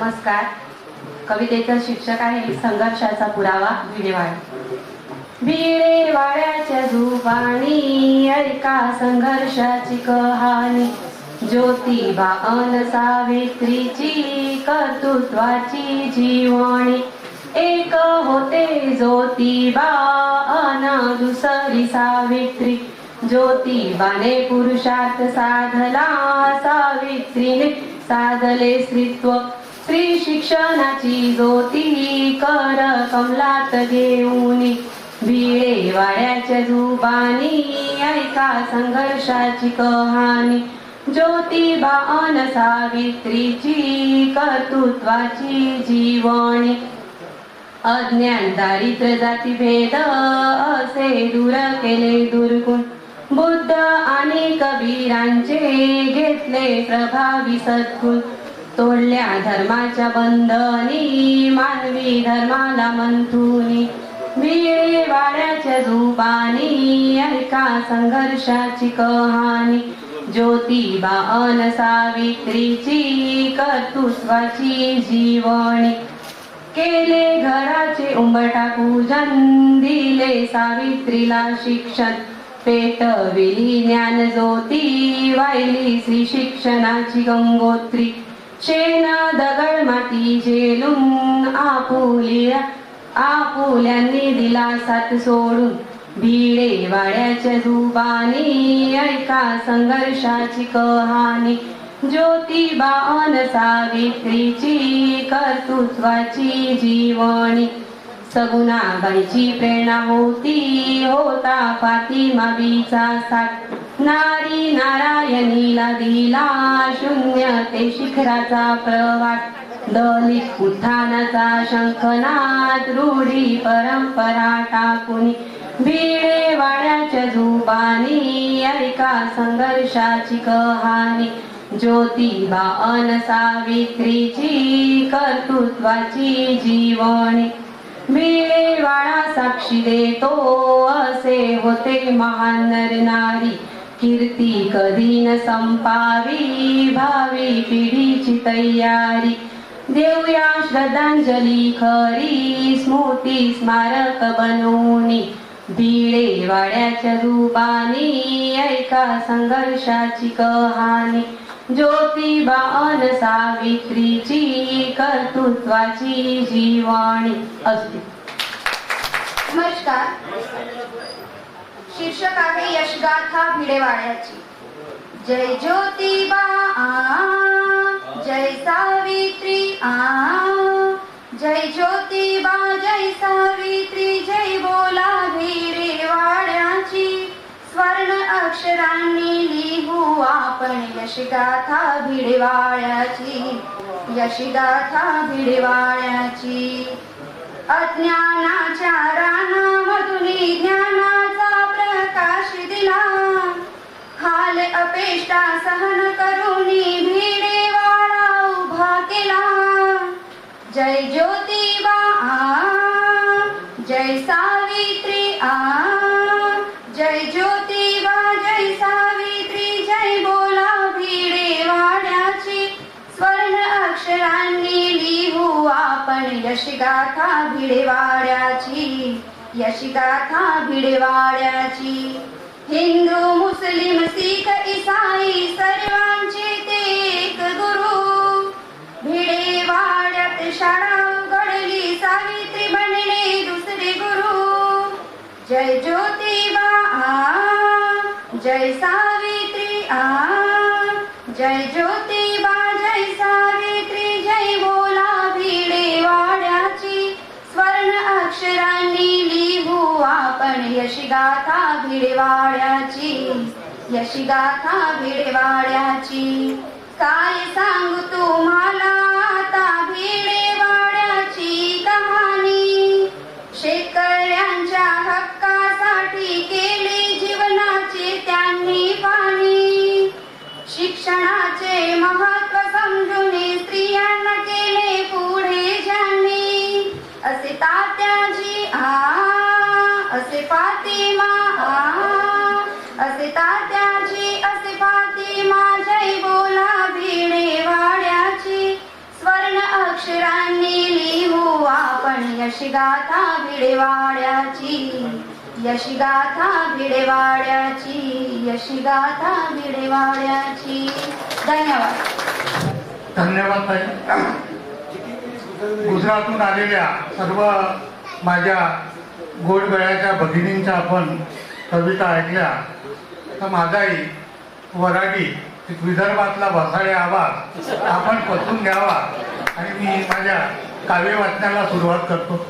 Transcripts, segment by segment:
नमस्कार. कवितेचा शिक्षक आहे संघर्षाचा पुरावा भिडेवाड. भिडे वाड्याच्या झुबाणी ऐका संघर्षाची कहाणी. ज्योतिबा अन सावित्रीची कर्तृत्वाची जीवणी. एक होते ज्योतिबा अन दुसरी सावित्री. ज्योतिबाने पुरुषार्थ साधला सावित्रीने साधले स्त्रीत्व. स्त्री शिक्षणाची ज्योती कर कमलात घेऊन. भिळे वाड्याच्या जुबानी ऐका संघर्षाची कहाणी. ज्योतिबा अन सावित्रीची कर्तृत्वाची जीवणी अज्ञान दारिद्र्य जाती भेद असे दूर केले दुर्गुण. बुद्ध आणि कबीरांचे घेतले प्रभावी सद्गुण. तोडल्या धर्माच्या बंधनी मानवी धर्माला मंथुनी. मिळे वाड्याच्या झुबानी ऐका संघर्षाची कहाणी. ज्योतिबा अन सावित्रीची कर्तृत्वाची जीवणी केले घराचे उंबटा पूजन दिले सावित्रीला शिक्षण. पेटविली ज्ञान ज्योती वाहिली श्री शिक्षणाची गंगोत्री. शेण दगड माती झेलून आपुलिया आपुल्यांनी दिला साथ सोडून. भिडे वाड्याच्या जुबानी ऐका संघर्षाची कहाणी. ज्योतिबा अन सावित्रीची कर्तृत्वाची जीवणी. सगुणाबाईची प्रेरणा होती होता फातिमा बीचा साथ. नारी नारायणीला दिला शून्य ते शिखराचा प्रवास. दलित उत्थानाचा शंखनाद रूढी परंपरा टाकून. भिडे वाड्याच्या जुबानी ऐका संघर्षाची कहाणी. ज्योतिबा अन सावित्रीची कर्तृत्वाची जीवनी भिडे वाडा साक्षी देतो असे होते महान नर नारी. कीर्ती कधी न संपावी भावी पिढीची तयारी. देऊया श्रद्धांजली खरी स्मृती स्मारक बनवणी भिडे वाड्याच्या रूपानी ऐका संघर्षाची कहाणी. ज्योतिबा अन सावित्रीची कर्तृत्वाची जीवाणी. असते. नमस्कार. शीर्षक आहे यशगाथा भिडेवाड्याची. जय ज्योतिबा आ जय सावित्री आ जय ज्योतिबा जय सावित्री जय बोला भिरेवाड्याची स्वर्ण अक्षरांनी लिहू आपण यशगाथा भिडेवाड्याची. यशगाथा भिडेवाड्याची. अज्ञानाच्या रानामधून ज्ञाना प्रकाश दिला हाल अपेष्टा सहन करून भिडे वाळा उभा केला. जय ज्योतिबा आ जय सावित्री आ जय ज्योतिबा जय सावित्री जय बोला भिडे वाड्याची स्वर्ण अक्षरांनी लिहू आपण यशगाथा भिडेवाड्याची यशगाथा भिडेवाड्याची. हिंदू मुस्लिम सिख ईसाई सर्वांचे ते एक गुरु. भिडेवाड्यात शाळा उघडली सावित्री बनले दुसरे गुरु. जय ज्योतिबा आ जय सावित्री आ जय ज्योतिबा यशी गाथा भिडेवाड्याची यशी गाथा भिडेवाड्याची. काय सांगू तुम्हाला आता भिडेवाड्याची कहाणी? शेतकऱ्यांच्या हक्कासाठी केली जीवनाचे त्यांनी पाणी. शिक्षणाचे महत्त्व समजून स्त्रियांना केले पुढे ज्यांनी. असे तात्याजी आ असे फातिमा असे तात्याची असे फातिमा जय बोला भिडे वाड्याची. स्वर्ण यशी गाथा भिडेवाड्याची यशी गाथा भिडेवाड्याची यशी गाथा भिडेवाड्याची धन्यवाद. धन्यवाद ताई. आलेल्या सर्व माझ्या गोडगळ्याच्या भगिनींच्या आपण कविता ऐकल्या तर माझाही वराडी एक विदर्भातला भसाळे आवाज आपण पसून घ्यावा. आणि मी माझ्या काव्य वाचण्याला सुरुवात करतो.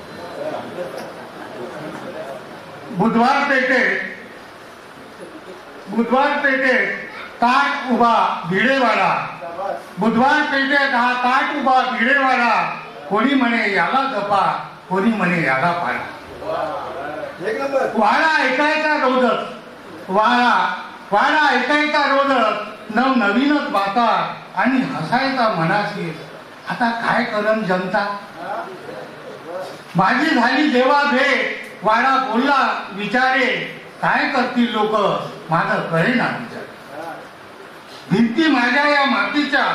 बुधवार पेठेत बुधवार पेठेत ताट उभा भिडेवाडा. बुधवार पेठेत हा ताट उभा भिडेवाडा. कोणी म्हणे याला जपा कोणी म्हणे याला पाडा. वाडा ऐकायचा रोजच. वाडा वाडा ऐकायचा रोजच. नव नवीनच बाता आणि हसायचा मनाशी. आता काय करन जनता? माझी झाली देवा भेट. वाडा बोलला विचारे. काय करतील लोक? माझं कळेना विचार. भिंती माझ्या या मातीच्या.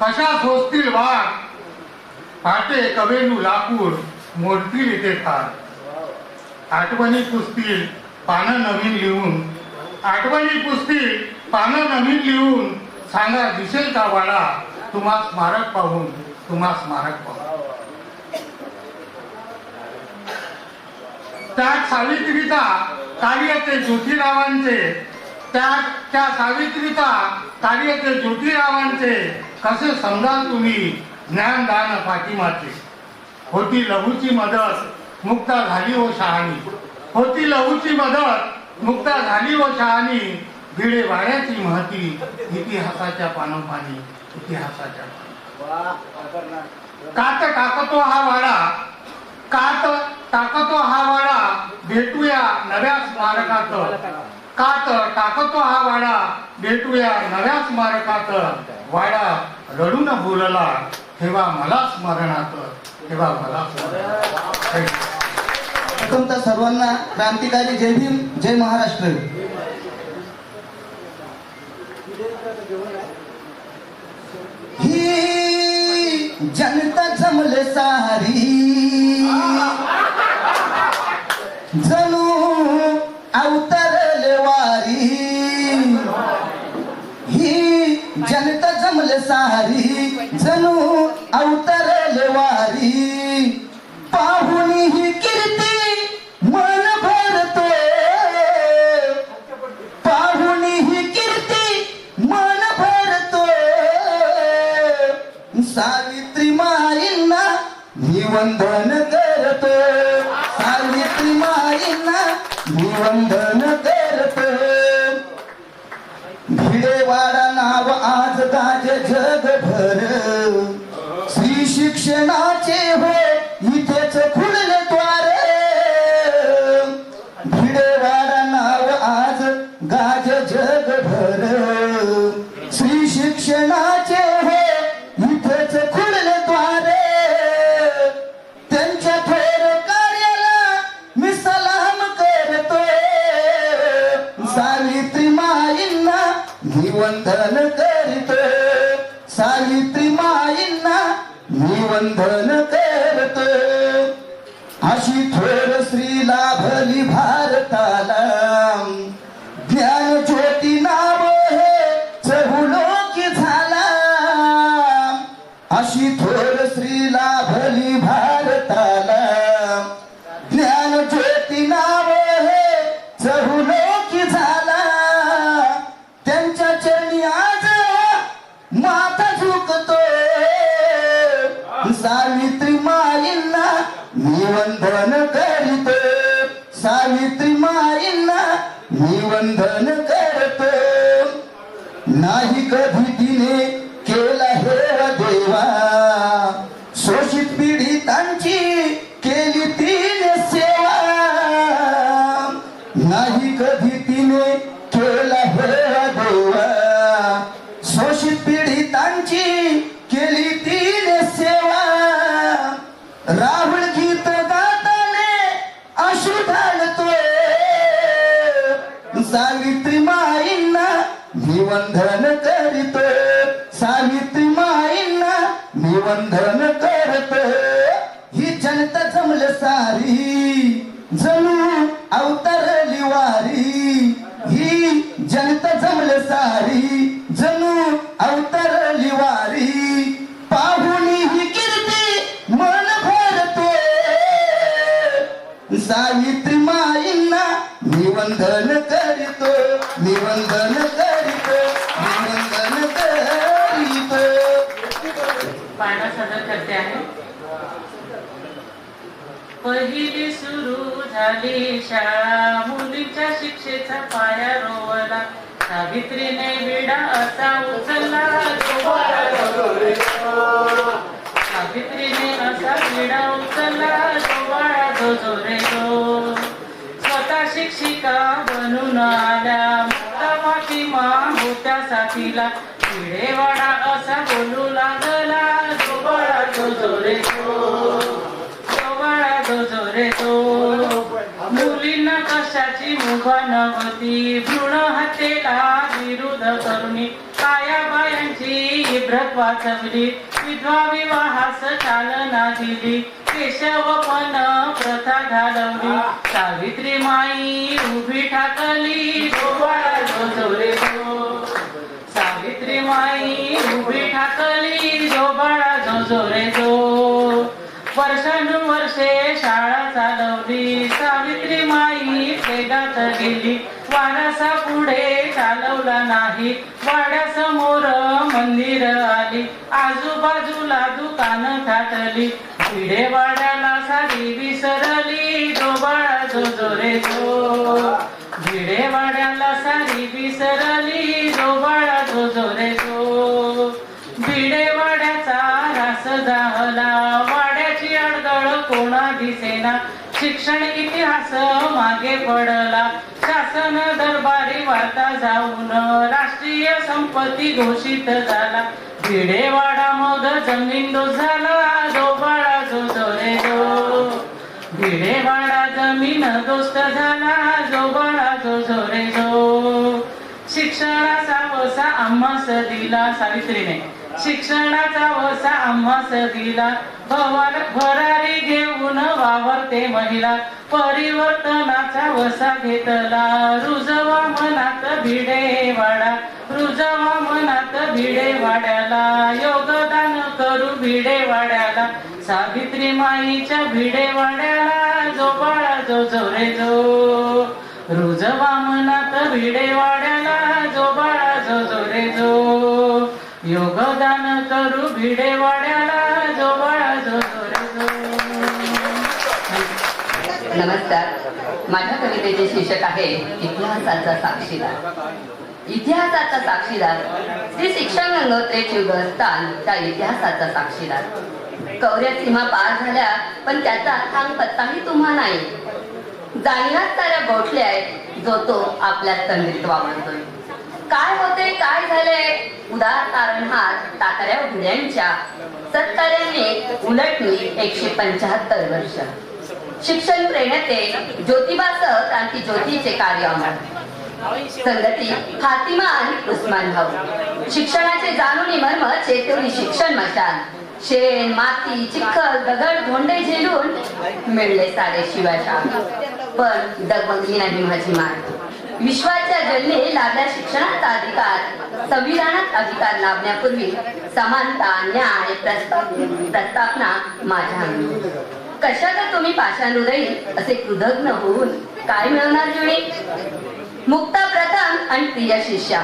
कशा सोसतील वाघ? पाटे कवेलू लाकूड. मोडतील इथे फार. आठवणी पुसतील पानं नवीन लिहून. आठवणी पुसतील पानं नवीन लिहून. सांगा दिसेल का वाडा? तुम्हा स्मारक पाहून तुम्हा स्मारक पाहून. त्यात सावित्रीचा कार्याचे ज्योतिरावांचे. त्यात त्या सावित्रीचा कार्याचे ज्योतिरावांचे. कसे समजाल तुम्ही? ज्ञानदान पाठिमाचे होती लहूची मदत मुक्ता झाली व शहाणी. होती लहूची मदत मुक्ता झाली व शहाणी. भिडे वाड्याची महती इतिहासाच्या पानोपानी इतिहासाच्या कात टाकतो हा वाडा कात टाकतो हा वाडा भेटूया नव्या स्मारकात. कात टाकतो हा वाडा भेटूया नव्या स्मारकात. वाडा रडून बोलला तेव्हा मला स्मरणात तेव्हा मला प्रथम प्रथमतः सर्वांना क्रांतिकारी जय भीम जय महाराष्ट्र. ही जनता जमले सा निवंदन करतो. सावित्री माईंना निवंदन करतो. भिडेवाडा नाव आज गाज जगभर. थोर श्री लाभली भारताला ज्ञान ज्योती नाव हे चहुलोकी झाला. अशी माईंना मी करीतो मी करीतो मी करीतो सादर करते आहे पहिली सुरू झाली शाळा मुलीच्या शिक्षेचा पाया रोवला सावित्रीने विडा असा उचलला सावित्रीने असा विडा उचलला जोबाळा जो जो रे आता शिक्षिका बनून आल्या. मुक्ता फातिमा होत्या साथीला. पिढेवाडा असा बोलू लागला. जोबाळा जो जो रे जो जोबाळा जो जो रे मुलींना कशाची मुभा नव्हती भ्रूण हत्येला विरुद्ध करुणी. काया बायांची इब्रत वाचवली. विधवा विवाहास चालना दिली. केशव पण प्रथा घालवली सावित्री माई उभी ठाकली जोबाळा सावित्री माई उभी ठाकली जो बाळा जो वर्षानुवर्षे शाळा चालवली सावित्री माई वेगात गेली. वारसा पुढे चालवला नाही वाड्यासमोर मंदिर आली. आजूबाजूला दुकान थाटली. भिडे वाड्याला सारी विसरली जो बाळा जो जो रे जो भिडे वाड्याला सारी विसरली जो बाळा जो जो रे जो भिडे वाड्याचा रास झाला वाड्याची अडगळ कोणा दिसेना. शिक्षण इतिहास मागे पडला. शासन दरबारी वार्ता जाऊन राष्ट्रीय संपत्ती घोषित झाला. भिडेवाडा मग जमीन झाला जो बाळा जो जो दो जो भिडेवाडा जमीन दोस्त झाला जो बाळा जो जो दो जो वसा आम्हास दिला सावित्रीने. शिक्षणाचा वसा आम्हास दिला भवान भरारी घेऊन वावरते महिला. परिवर्तनाचा वसा घेतला रुजवा मनात भिडे वाडा. रुजवा मनात भिडे वाड्याला योगदान करू भिडे वाड्याला. सावित्री माईच्या भिडे वाड्याला जो बाळा जो जो रे जो रुजवा वामनात भिडे वाड्याला जो बाळा जो जो रे जो योगदान करू भिडे वाड्याला जो बाळा जो जो रे जो. नमस्कार. माझ्या कवितेचे शीर्षक आहे इतिहासाचा साक्षीदार. इतिहासाचा साक्षीदार. श्री शिक्षण गंगोत्रेची उगस्थान त्या इतिहासाचा साक्षीदार. कौर्य सीमा पार झाल्या पण त्याचा थांग पत्ताही तुम्हा नाही. जाणीलाच साऱ्या गोठले आहेत जो तो आपल्या तंद्रीत वावरतोय. काय होते काय झाले उदार तारण हात टाकऱ्या भिड्यांच्या सत्कार्याने उलटली एकशे पंचाहत्तर वर्ष. शिक्षण प्रेरणते ज्योतिबासह क्रांती ज्योतीचे कार्य अमर. संगती फातिमा आणि उस्मान भाऊ. शिक्षणाचे जाणून मर्म चेतवली शिक्षण मशाल. शेण माती चिखल दगड धोंडे झेलून मिळले सारे शिवाच्या. पण डगमगली नाही माझी मान विश्वाच्या जन्मे लाभल्या शिक्षणाचा अधिकार. संविधानात अधिकार लाभण्यापूर्वी समानता न्याय प्रस्ताव- माझ्या अंगी. कशाला तुम्ही पाषाण असे कृतज्ञ होऊन काय मिळवणार जुळी मुक्ता प्रथम आणि प्रिय शिष्या.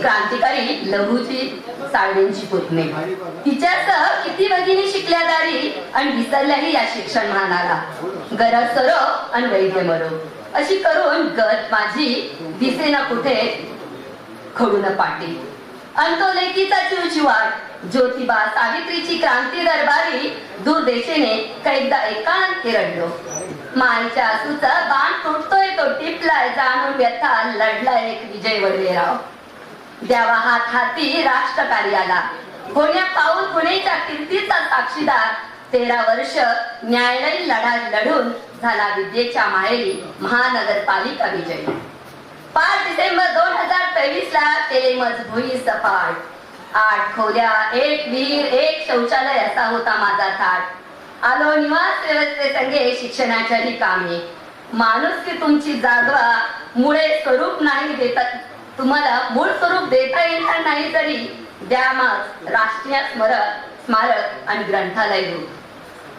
क्रांतिकारी लघुची साळवेंची पुतणे. तिच्यासह किती भगिनी शिकल्या दारी आणि विसरल्याही या शिक्षण महानाला. गरज सरो आणि वैद्य मरो. अशी करून गत माझी दिसेना कुठे खडून पाटी. अंतोलेकीचा चिवचिवाट ज्योतिबा सावित्रीची क्रांती दरबारी दूरदेशेने कैदा एकांत रडलो. माईच्या आसूचा बाण तुटतोय तो टिपलाय जाणून व्यथा लढला एक विजय वडलेराव द्यावा हात हाती राष्ट्रकार्याला होण्या पाऊल पुणेच्या कीर्तीचा साक्षीदार तेरा वर्ष न्यायालयीन लढा लढून झाला विद्येच्या माहेरी महानगरपालिका विजयी. पाच डिसेंबर दोन हजार तेवीस ला केले मजभुई सपाट. आठ खोल्या एक विहीर एक शौचालय असा होता माझा थाट. आलो निवास व्यवस्थे संगे शिक्षणाच्याही कामे. माणूस की तुमची जागवा मुळे स्वरूप नाही देतात तुम्हाला मूळ स्वरूप देता येणार नाही तरी द्या मास राष्ट्रीय स्मरक स्मारक आणि ग्रंथालय घेऊ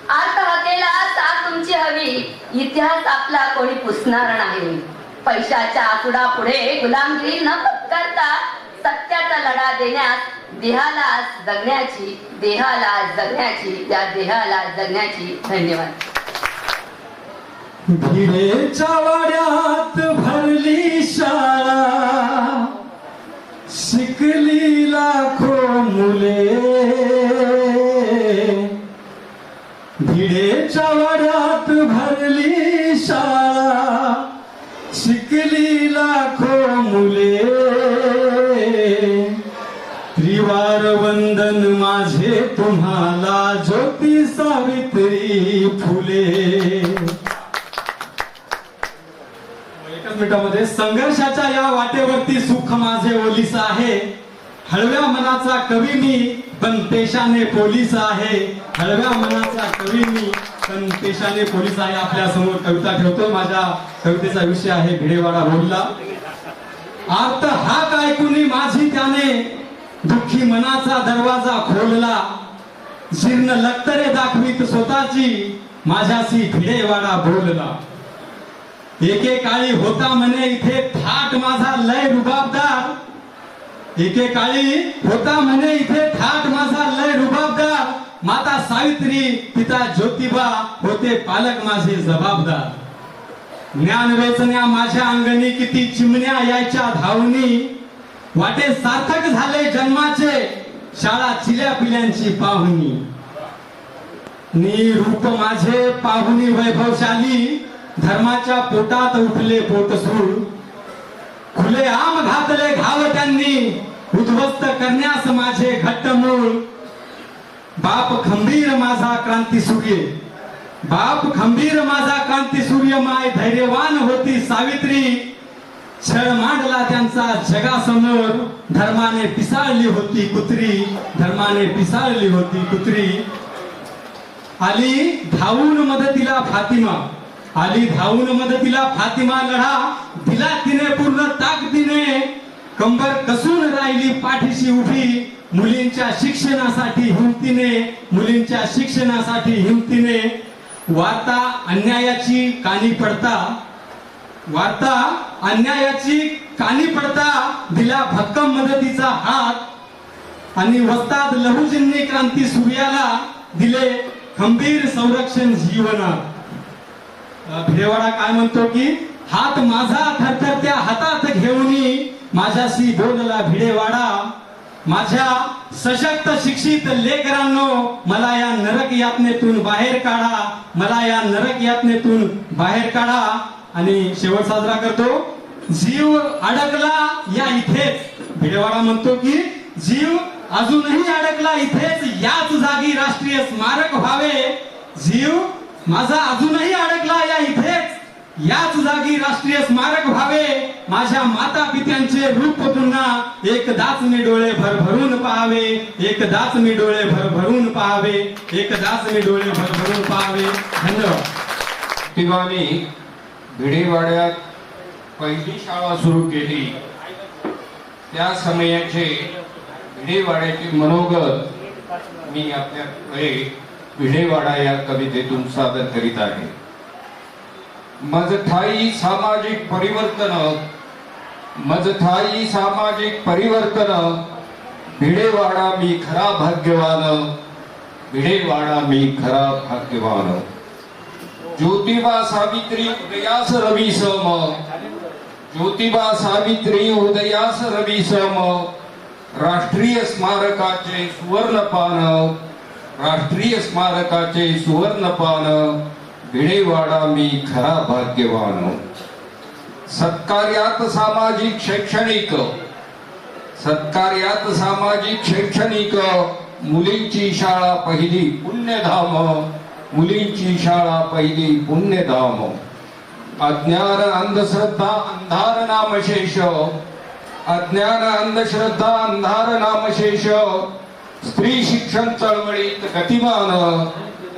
आता हकेला साथ तुमची हवी. इतिहास आपला कोणी पुसणार नाही. पैशाच्या आकुडा पुढे गुलामगिरी न करता सत्याचा लढा देण्यास देहाला जगण्याची देहाला जगण्याची त्या देहाला जगण्याची धन्यवाद. भिडेच्या वाड्यात भरली शाळा शिकली लाखो मुले भिडेच्या वाड्यात भरली शाळा शिकली लाखो मुले त्रिवार वंदन माझे तुम्हाला ज्योती सावित्री फुले व्यासपीठामध्ये संघर्षाच्या या वाटेवरती सुख माझे ओलीस आहे. हळव्या मनाचा कवी मी पण पेशाने पोलीस आहे. हळव्या मनाचा कवी मी पण पेशाने पोलीस आहे. आपल्यासमोर कविता ठेवतो. माझ्या कवितेचा विषय आहे भिडेवाडा बोलला आर्त हाक ऐकून माझी त्याने दुःखी मनाचा दरवाजा खोलला. जीर्ण लक्तरे दाखवीत स्वतःची माझ्याशी भिडेवाडा बोलला. एकेकाळी होता म्हणे इथे थाट माझा लय रुबाबदार. एकेकाळी होता म्हणे इथे थाट माझा लय रुबाबदार. माता सावित्री पिता ज्योतिबा होते पालक माझे जबाबदार. ज्ञान वेचण्या माझ्या अंगणी किती चिमण्या यायच्या धावणी. वाटे सार्थक झाले जन्माचे शाळा चिल्या पिल्यांची पाहुणी. नी रूप माझे पाहुणी वैभवशाली. धर्माच्या पोटात उठले पोट पोटसूळ खुले आम घातले घाव त्यांनी उद्ध्वस्त करण्यास माझे घट्ट मूळ. बाप खंबीर माझा क्रांती सूर्य. बाप खंबीर माझा क्रांती सूर्य माय धैर्यवान होती सावित्री. छळ मांडला त्यांचा जगासमोर धर्माने पिसाळली होती कुत्री. धर्माने पिसाळली होती कुत्री. आली धावून मदतीला फातिमा. आली धावून मदतीला फातिमा लढा. दिला तिने पूर्ण ताकदीने कंबर कसून राहिली पाठीशी उभी. मुलींच्या शिक्षणासाठी हिमतीने मुलींच्या शिक्षणासाठी हिमतीने. वार्ता अन्यायाची कानी पडता. वार्ता अन्यायाची कानी पडता. दिला भक्कम मदतीचा हात. आणि वस्ताद लहुजींनी क्रांती सूर्याला दिले खंबीर संरक्षण जीवनात. भिडेवाडा काय म्हणतो की हात माझा थरथर त्या हातात घेऊन माझ्याशी बोलला भिडेवाडा माझ्या सशक्त शिक्षित लेकरांनो मला या नरक यातनेतून बाहेर काढा. मला या नरक यातनेतून बाहेर काढा. आणि शेवट साजरा करतो जीव अडकला या इथेच. भिडेवाडा म्हणतो की जीव अजूनही अडकला इथेच याच जागी राष्ट्रीय स्मारक व्हावे. जीव माझा अजूनही अडकला या इथेच. याच जागी राष्ट्रीय स्मारक व्हावे. माझ्या माता पित्यांचे रूप पुन्हा एकदाच मी डोळे भरभरून पाहावे. एकदाच मी डोळे भरभरून पाहावे. एकदाच मी डोळे भरभरून पाहावे. धन्यवाद. मी भिडेवाड्यात पहिली शाळा सुरू केली. त्या समयाचे भिडेवाड्याचे मनोगत मी आपल्याकडे भिडेवाडा या कवितेतून सादर करीत आहे. मजथाई सामाजिक परिवर्तन मजथाई सामाजिक परिवर्तन भिडेवाडा मी खरा भाग्यवान भिडेवाडा मी खरा भाग्यवान. ज्योतिबा सावित्री उदयास रवी सम ज्योतिबा सावित्री उदयास रवी सम राष्ट्रीय स्मारकाचे सुवर्णपान राष्ट्रीय स्मारकाचे सुवर्णपान भिडेवाडा मी खरा भाग्यवान. सत्कार्यात सामाजिक शैक्षणिक सत्कार्यात सामाजिक शैक्षणिक मुलींची शाळा पहिली पुण्यधाम मुलींची शाळा पहिली पुण्यधाम. अज्ञान अंधश्रद्धा अंधार नामशेष अज्ञान अंधश्रद्धा अंधार नामशेष स्त्री शिक्षण चळवळीत गतिमान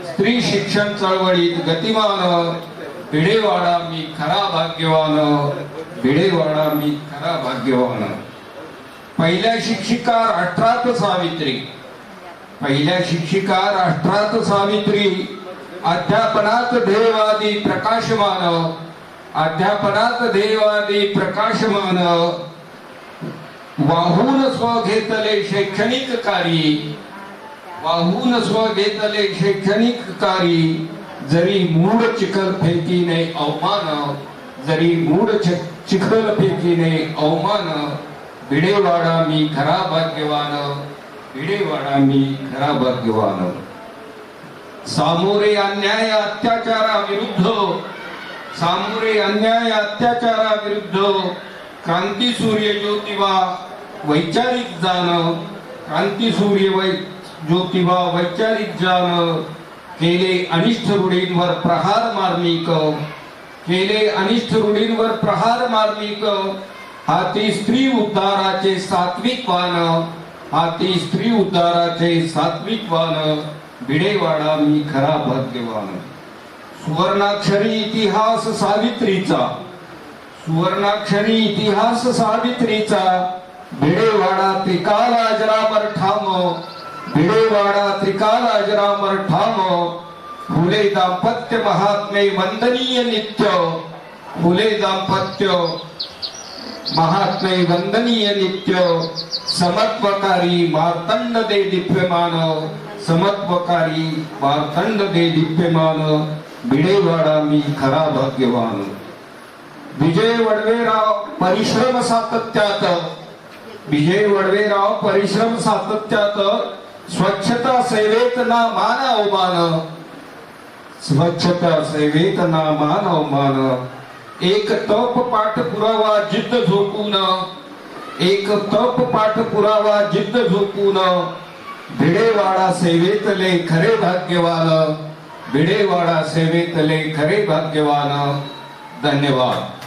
स्त्री शिक्षण चळवळीत गतिमान भिडेवाडा मी खरा भाग्यवान भिडेवाडा मी खरा भाग्यवान. पहिल्या शिक्षिका राष्ट्रात सावित्री. पहिल्या शिक्षिका राष्ट्रात सावित्री. अध्यापनात देवादी प्रकाशमान. अध्यापनात देवादी प्रकाशमान. वाहून स्व घेतले शैक्षणिक कार्य वाहून स्व घेतले शैक्षणिक कार्य जरी मूड चिखल फेकीने अवमान जरी मूड चिखल फेकीने अवमान भिडेवाडा मी खरा भाग्यवान भिडेवाडा मी खरा भाग्यवान. सामोरे अन्याय अत्याचाराविरुद्ध सामोरे अन्याय अत्याचाराविरुद्ध क्रांती सूर्य ज्योतिबा वैचारिक जाण क्रांती सूर्य वै ज्योतिबा वैचारिक जाण केले अनिष्ट रूढींवर प्रहार मार्मिक केले अनिष्ट रूढींवर प्रहार मार्मिक हाती स्त्री उद्धाराचे सात्विक वान हाती स्त्री उद्धाराचे सात्विक वान भिडेवाडा मी खरा भाग्यवान. सुवर्णाक्षरी इतिहास सावित्रीचा सुवर्णाक्षरी इतिहास सावित्रीचा भिडेवाडा त्रिकाल अजरामर ठाम भिडेवाडा त्रिकाल अजरामर ठाम फुले दाम्पत्य महात्मे वंदनीय नित्य फुले दाम्पत्य महात्मे वंदनीय नित्य समत्वकारी मार्तंड दे दिव्यमान समत्वकारी मार्तंड दे दिव्यमान भिडेवाडा मी खरा भाग्यवान. विजय वडवेराव परिश्रम सातत्यात विजय वडवेराव परिश्रम सातत्यात स्वच्छता सेवेत ना मान अवमान. स्वच्छता सेवेत ना मान अवमान. एक तप पाठ पुरावा जिद्द झोपून. एक तप पाठ पुरावा जिद्द झोपून. भिडेवाडा सेवेतले खरे भाग्यवान. भिडेवाडा सेवेतले खरे भाग्यवान. धन्यवाद.